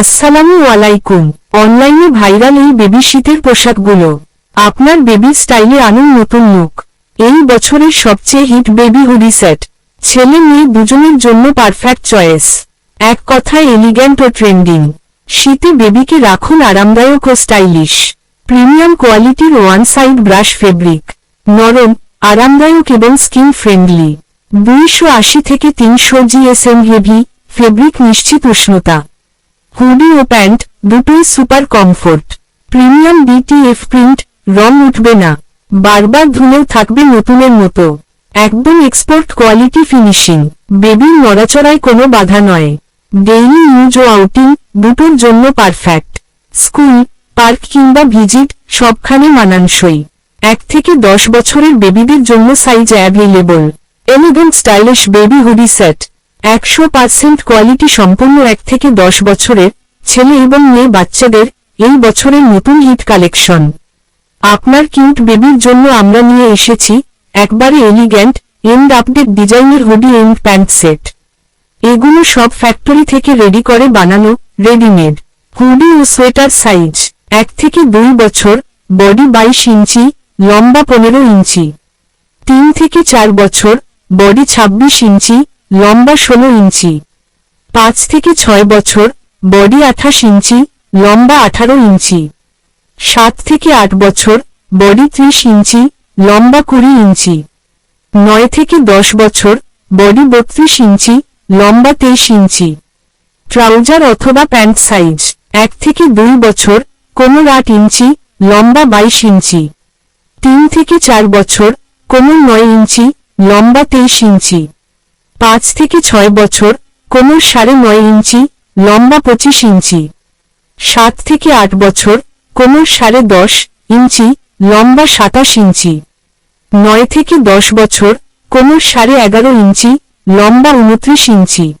আসসালামু আলাইকুম। অনলাইনে ভাইরাল এই বেবি শীতের পোশাকগুলো। আপনার বেবি স্টাইলে আনুন নতুন লুক। এই বছরের সবচেয়ে হিট বেবি হুডি সেট। ছেলে মেয়ে দুজনের জন্য পারফেক্ট চয়েস। এক কথায় এলিগ্যান্ট ও ট্রেন্ডিং শীতে বেবিকে রাখুন আরামদায়ক ও স্টাইলিশ প্রিমিয়াম কোয়ালিটির ওয়ান সাইড ব্রাশ ফেব্রিক। নরম, আরামদায়ক এবং স্কিন ফ্রেন্ডলি। দুইশো আশি থেকে তিনশো জিএসএম হেভি ফেব্রিক নিশ্চিত উষ্ণতা। হুডি ও প্যান্ট দুটোই super comfort premium BTF print রং উঠবে না। বারবার ধুলেও থাকবে নতুনের মতো। একদম এক্সপোর্ট কোয়ালিটি ফিনিশিং বেবির নড়াচড়ায় কোনো বাধা নয়। ডেইলি ইউজ ও আউটিং দুটোর জন্য পারফেক্ট স্কুল পার্ক কিংবা ভিজিট সবখানে মানানসই। এক থেকে দশ বছরের বেবিদের জন্য size available elegant stylish baby hoodie set একশো পার্সেন্ট কোয়ালিটি সম্পন্ন এক থেকে দশ বছরের ছেলে এবং মেয়ে বাচ্চাদের এই বছরের নতুন হিট কালেকশন। আপনার কিউট বেবির জন্য আমরা নিয়ে এসেছি একবারে এলিগ্যান্ট এন্ড আপডেট ডিজাইনের হুডি এন্ড প্যান্ট সেট এগুলো সব ফ্যাক্টরি থেকে রেডি করে বানানো রেডিমেড হুডি ও সোয়েটার সাইজ এক থেকে দুই বছর বডি বাইশ ইঞ্চি, লম্বা পনেরো ইঞ্চি। তিন থেকে চার বছর বডি ২৬ ইঞ্চি লম্বা ষোলো ইঞ্চি। পাঁচ থেকে ছয় বছর, বডি আঠাশ ইঞ্চি, লম্বা আঠারো ইঞ্চি। সাত থেকে আট বছর, বডি ত্রিশ ইঞ্চি, লম্বা কুড়ি ইঞ্চি। নয় থেকে দশ বছর, বডি বত্রিশ ইঞ্চি, লম্বা তেইশ ইঞ্চি। ট্রাউজার অথবা প্যান্ট সাইজ, এক থেকে দুই বছর, কোমর আট ইঞ্চি, লম্বা বাইশ ইঞ্চি। তিন থেকে চার বছর, কোমর নয় ইঞ্চি, লম্বা তেইশ ইঞ্চি। পাঁচ থেকে ছয় বছর, কোমর সাড়ে নয় ইঞ্চি, লম্বা পঁচিশ ইঞ্চি। সাত থেকে আট বছর, কোমর সাড়ে দশ ইঞ্চি, লম্বা সাতাশ ইঞ্চি। নয় থেকে দশ বছর, কোমর সাড়ে এগারো ইঞ্চি, লম্বা উনত্রিশ ইঞ্চি।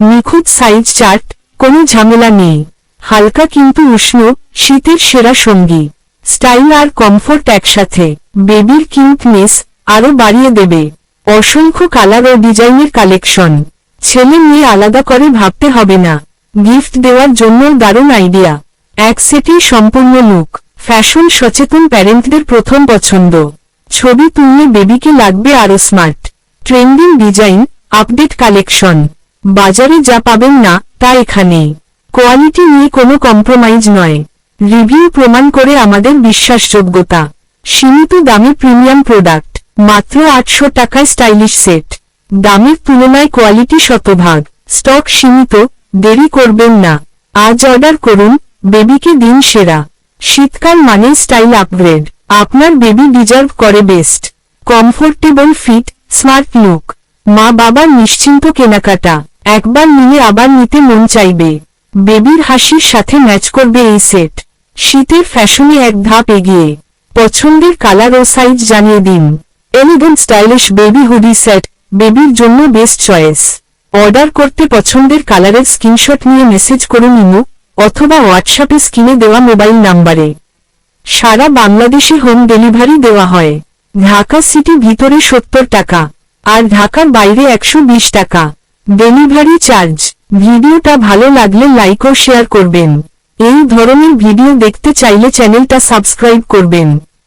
নিখুঁত সাইজ চার্ট, কোনো ঝামেলা নেই। হালকা কিন্তু উষ্ণ, শীতের সেরা সঙ্গী। স্টাইল আর কমফোর্ট একসাথে। বেবির কিউটনেস আরও বাড়িয়ে দেবে। অসংখ্য কালার ও ডিজাইনের কালেকশন। ছেলে মেয়ে আলাদা করে ভাবতে হবে না। গিফট দেওয়ার জন্য দারুণ আইডিয়া। এক সেটেই সম্পূর্ণ লুক। ফ্যাশন সচেতন প্যারেন্টদের প্রথম পছন্দ। ছবি তুললে বেবিকে লাগবে আরও smart. Trending design, update collection. বাজারে যা পাবেন না, তা এখানেই কোয়ালিটি নিয়ে কোনো কম্প্রোমাইজ নয়। রিভিউ প্রমাণ করে আমাদের বিশ্বাসযোগ্যতা। সীমিত দামে প্রিমিয়াম প্রোডাক্ট। মাত্র আটশো টাকায় স্টাইলিশ সেট। দামের তুলনায় কোয়ালিটি শতভাগ। স্টক সীমিত, দেরি করবেন না। আজ অর্ডার করুন, বেবিকে দিন সেরা। শীতকাল মানে স্টাইল আপগ্রেড। আপনার বেবি ডিজার্ভ করে best. Comfortable fit, smart look. মা বাবার নিশ্চিন্ত কেনাকাটা। একবার নিয়ে আবার নিতে মন চাইবে। বেবির হাসির সাথে ম্যাচ করবে এই সেট। শীতের ফ্যাশনে এক ধাপ এগিয়ে। পছন্দের কালার ও সাইজ জানিয়ে দিন। Elegant stylish baby hoodie set বেবির জন্য বেস্ট চয়েস অর্ডার করতে পছন্দের কালারের স্ক্রিনশট নিয়ে মেসেজ করুন ইমো অথবা হোয়াটসঅ্যাপে স্ক্রিনে দেওয়া মোবাইল নাম্বারে সারা বাংলাদেশে হোম ডেলিভারি দেওয়া হয়। ঢাকা সিটি ভিতরে সত্তর টাকা, আর ঢাকার বাইরে একশো বিশ টাকা। ডেলিভারি চার্জ ভিডিওটা ভালো লাগলে লাইক ও শেয়ার করবেন। এই ধরনের ভিডিও দেখতে চাইলে চ্যানেলটা সাবস্ক্রাইব করবেন।